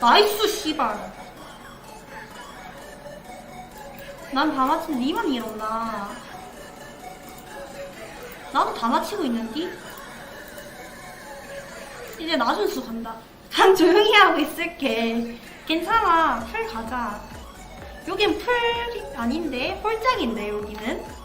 나이스 씨발. 난 다 맞힌 니만 이런다. 나도 다 맞히고 있는디? 이제 나준수 간다. 난 조용히 하고 있을게. 괜찮아. 풀 가자. 여긴 풀이 아닌데? 홀짝인데 여기는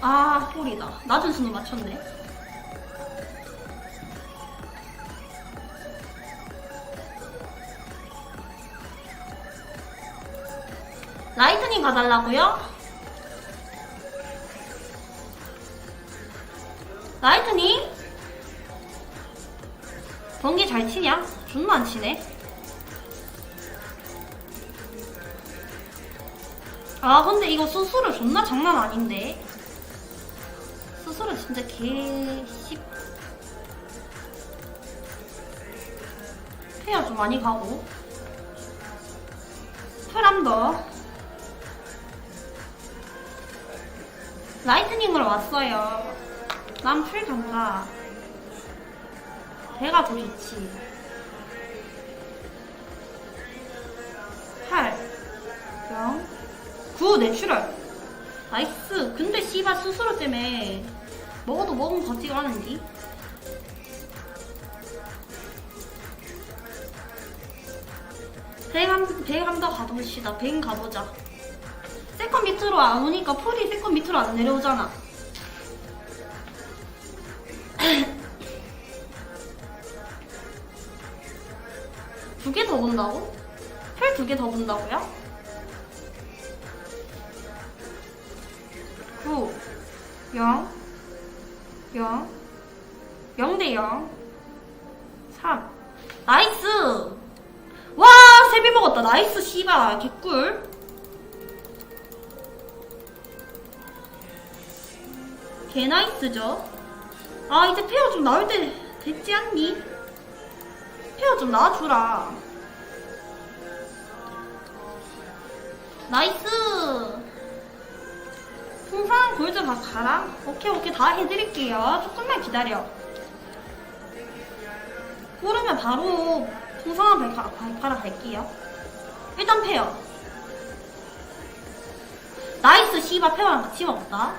아 홀이다 낮은 수는 맞췄네 라이트닝 가달라고요? 라이트닝? 번개 잘 치냐? 존나 안 치네. 아 근데 이거 수수료 존나 장난 아닌데. 진짜 개씹. 페어 좀 많이 가고. 프람더. 라이트닝으로 왔어요. 난 풀 간다. 배가 더 좋지. 8, 0, 9 내추럴. 나이스. 근데 씨발 수수료 때문에 먹어도 먹은 거 같지가 않은디? 배감, 배감 더 가봅시다. 뱅 가보자. 세컨 밑으로 안 오니까 풀이 세컨 밑으로 안 내려오잖아. 두 개 더 본다고? 풀 두 개 더 본다고요? 9 0 0 0대 0 3 나이스! 와 세배 먹었다. 나이스 씨발. 개꿀. 개나이스죠? 아 이제 페어 좀 나올 때 됐지 않니? 페어 좀 나와주라. 나이스 골드 막 가라? 오케이 오케이. 다 해드릴게요. 조금만 기다려. 고르면 바로 풍성한 발가, 발가락 갈게요. 일단 페어 나이스 씨바 페어랑 같이 먹었다